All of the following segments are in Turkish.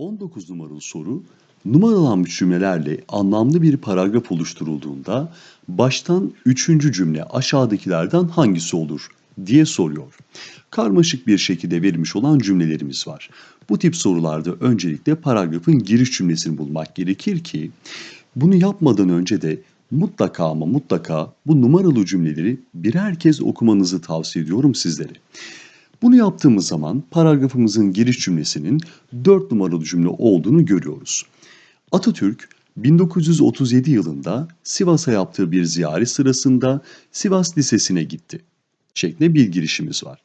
19 numaralı soru numaralanmış cümlelerle anlamlı bir paragraf oluşturulduğunda baştan üçüncü cümle aşağıdakilerden hangisi olur diye soruyor. Karmaşık bir şekilde verilmiş olan cümlelerimiz var. Bu tip sorularda öncelikle paragrafın giriş cümlesini bulmak gerekir ki bunu yapmadan önce de mutlaka ama mutlaka bu numaralı cümleleri birer kez okumanızı tavsiye ediyorum sizlere. Bunu yaptığımız zaman paragrafımızın giriş cümlesinin 4 numaralı cümle olduğunu görüyoruz. Atatürk 1937 yılında Sivas'a yaptığı bir ziyaret sırasında Sivas Lisesi'ne gitti. Şeklinde bir girişimiz var.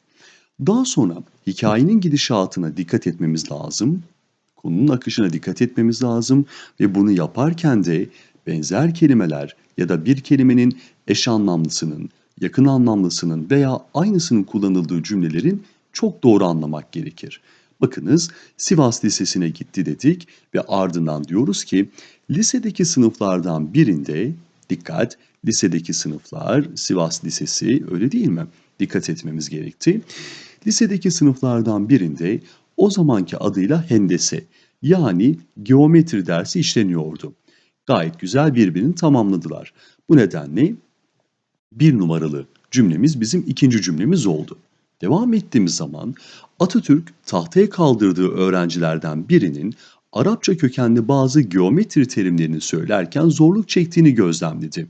Daha sonra hikayenin gidişatına dikkat etmemiz lazım. Konunun akışına dikkat etmemiz lazım ve bunu yaparken de benzer kelimeler ya da bir kelimenin eş anlamlısının, yakın anlamlısının veya aynısının kullanıldığı cümlelerin çok doğru anlamak gerekir. Bakınız Sivas Lisesi'ne gitti dedik ve ardından diyoruz ki lisedeki sınıflardan birinde dikkat lisedeki sınıflar Sivas Lisesi öyle değil mi? Dikkat etmemiz gerekti. Lisedeki sınıflardan birinde o zamanki adıyla hendese yani geometri dersi işleniyordu. Gayet güzel birbirini tamamladılar. Bu nedenle bir numaralı cümlemiz bizim ikinci cümlemiz oldu. Devam ettiğimiz zaman Atatürk tahtaya kaldırdığı öğrencilerden birinin Arapça kökenli bazı geometri terimlerini söylerken zorluk çektiğini gözlemledi.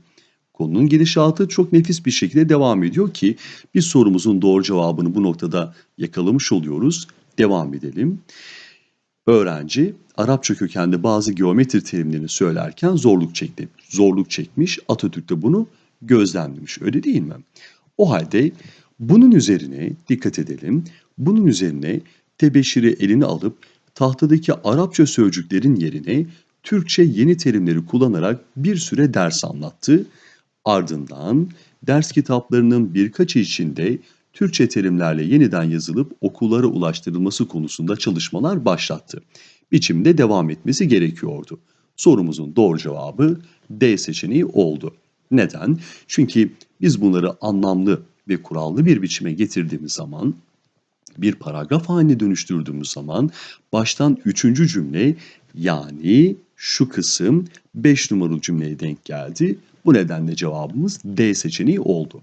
Konunun gidişatı çok nefis bir şekilde devam ediyor ki biz sorumuzun doğru cevabını bu noktada yakalamış oluyoruz. Devam edelim. Öğrenci Arapça kökenli bazı geometri terimlerini söylerken zorluk çekti. Zorluk çekmiş, Atatürk de bunu gözlemlemiş. Öyle değil mi? O halde bunun üzerine dikkat edelim. Bunun üzerine tebeşiri eline alıp tahtadaki Arapça sözcüklerin yerine Türkçe yeni terimleri kullanarak bir süre ders anlattı. Ardından ders kitaplarının birkaçı içinde Türkçe terimlerle yeniden yazılıp okullara ulaştırılması konusunda çalışmalar başlattı. Biçimde devam etmesi gerekiyordu. Sorumuzun doğru cevabı D seçeneği oldu. Neden? Çünkü biz bunları anlamlı ve kurallı bir biçime getirdiğimiz zaman bir paragraf haline dönüştürdüğümüz zaman baştan üçüncü cümle yani şu kısım 5 numaralı cümleye denk geldi. Bu nedenle cevabımız D seçeneği oldu.